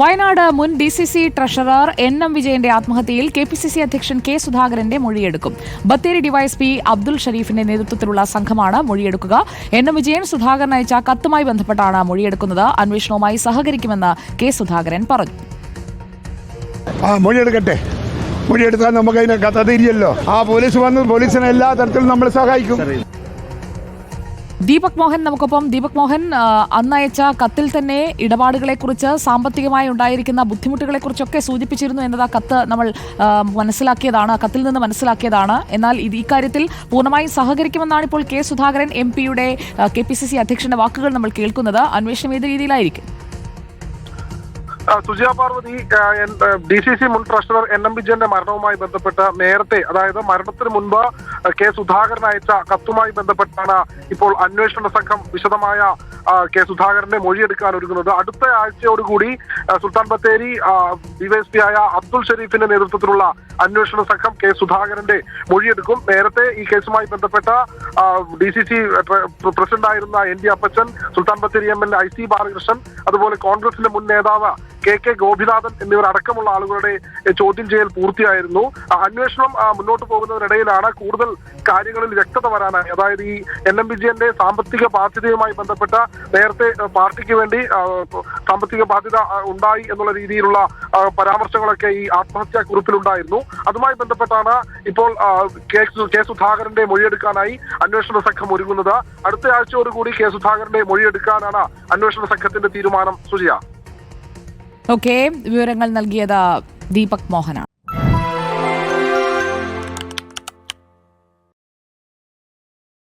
വയനാട് മുൻ D C C treasurer N M വിജയന്റെ ആത്മഹത്യയിൽ കെ പി സി സി അധ്യക്ഷൻ കെ സുധാകരന്റെ മൊഴിയെടുക്കും. ബത്തേരി ഡിവൈഎസ്പി അബ്ദുൾ ഷരീഫിന്റെ നേതൃത്വത്തിലുള്ള സംഘമാണ് മൊഴിയെടുക്കുക. എൻ എം വിജയൻ സുധാകരൻ അയച്ച കത്തുമായി ബന്ധപ്പെട്ടാണ് മൊഴിയെടുക്കുന്നത്. അന്വേഷണവുമായി സഹകരിക്കുമെന്ന് കെ സുധാകരൻ പറഞ്ഞു. ആ മൊഴിയെടുക്കട്ടെ. മൊഴിയെടുത്താൽ നമുക്ക് അതിനെ കഥ തിരിയല്ലോ ആ പോലീസ് വന്ന് പോലീസിനെ എല്ലാ തരത്തിലും നമ്മൾ സഹായിക്കും. ദീപക് മോഹൻ നമുക്കൊപ്പം. ദീപക് മോഹൻ അന്നയച്ച കത്തിൽ തന്നെ ഇടപാടുകളെ കുറിച്ച് സാമ്പത്തികമായി ഉണ്ടായിരിക്കുന്ന ബുദ്ധിമുട്ടുകളെ കുറിച്ചൊക്കെ സൂചിപ്പിച്ചിരുന്നു എന്നത് ആ കത്ത് നമ്മൾ മനസ്സിലാക്കിയതാണ് ആ കത്തിൽ നിന്ന് മനസ്സിലാക്കിയതാണ്. എന്നാൽ ഇത് ഇക്കാര്യത്തിൽ പൂർണമായും സഹകരിക്കുമെന്നാണ് ഇപ്പോൾ കെ സുധാകരൻ എം പിയുടെ കെ പി സി സി അധ്യക്ഷന്റെ വാക്കുകൾ നമ്മൾ കേൾക്കുന്നത്. അന്വേഷണം ഏത് രീതിയിലായിരിക്കും? Sujiya Parvathi D C C മുൻ ട്രഷറർ എൻ എം വിജയന്റെ മരണവുമായി ബന്ധപ്പെട്ട നേരത്തെ അതായത് മരണത്തിന് മുൻപ് കെ സുധാകരൻ അയച്ച കത്തുമായി ബന്ധപ്പെട്ടാണ് ഇപ്പോൾ അന്വേഷണ സംഘം വിശദമായ കെ സുധാകരന്റെ മൊഴിയെടുക്കാൻ ഒരുങ്ങുന്നത്. അടുത്ത ആഴ്ചയോടുകൂടി സുൽത്താൻ ബത്തേരി ഡിവൈഎസ്പി ആയ അബ്ദുൾ ഷെരീഫിന്റെ നേതൃത്വത്തിലുള്ള അന്വേഷണ സംഘം കെ സുധാകരന്റെ മൊഴിയെടുക്കും. നേരത്തെ ഈ കേസുമായി ബന്ധപ്പെട്ട ഡി സി സി പ്രസിഡന്റായിരുന്ന N D Appachan Sultan Bathery M L I C Balakrishnan അതുപോലെ കോൺഗ്രസിന്റെ മുൻ നേതാവ് കെ കെ ഗോപിനാഥൻ എന്നിവരടക്കമുള്ള ആളുകളുടെ ചോദ്യം ചെയ്യൽ പൂർത്തിയായിരുന്നു. അന്വേഷണം മുന്നോട്ട് പോകുന്നതിനിടയിലാണ് കൂടുതൽ കാര്യങ്ങളിൽ വ്യക്തത വരാനായി. അതായത് ഈ എൻ എം വിജയന്റെ സാമ്പത്തിക ബാധ്യതയുമായി ബന്ധപ്പെട്ട നേരത്തെ പാർട്ടിക്ക് വേണ്ടി സാമ്പത്തിക ബാധ്യത ഉണ്ടായി എന്നുള്ള രീതിയിലുള്ള പരാമർശങ്ങളൊക്കെ ഈ ആത്മഹത്യാ കുറിപ്പിലുണ്ടായിരുന്നു. അതുമായി ബന്ധപ്പെട്ടാണ് ഇപ്പോൾ കെ സുധാകരന്റെ മൊഴിയെടുക്കാനായി അന്വേഷണ സംഘം ഒരുങ്ങുന്നത്. അടുത്ത ആഴ്ചയോടുകൂടി കെ സുധാകരന്റെ മൊഴിയെടുക്കാനാണ് അന്വേഷണ സംഘത്തിന്റെ തീരുമാനം. സുജിയ. ഓക്കെ വിവരങ്ങൾ നൽകിയത് ദീപക് മോഹനാണ്.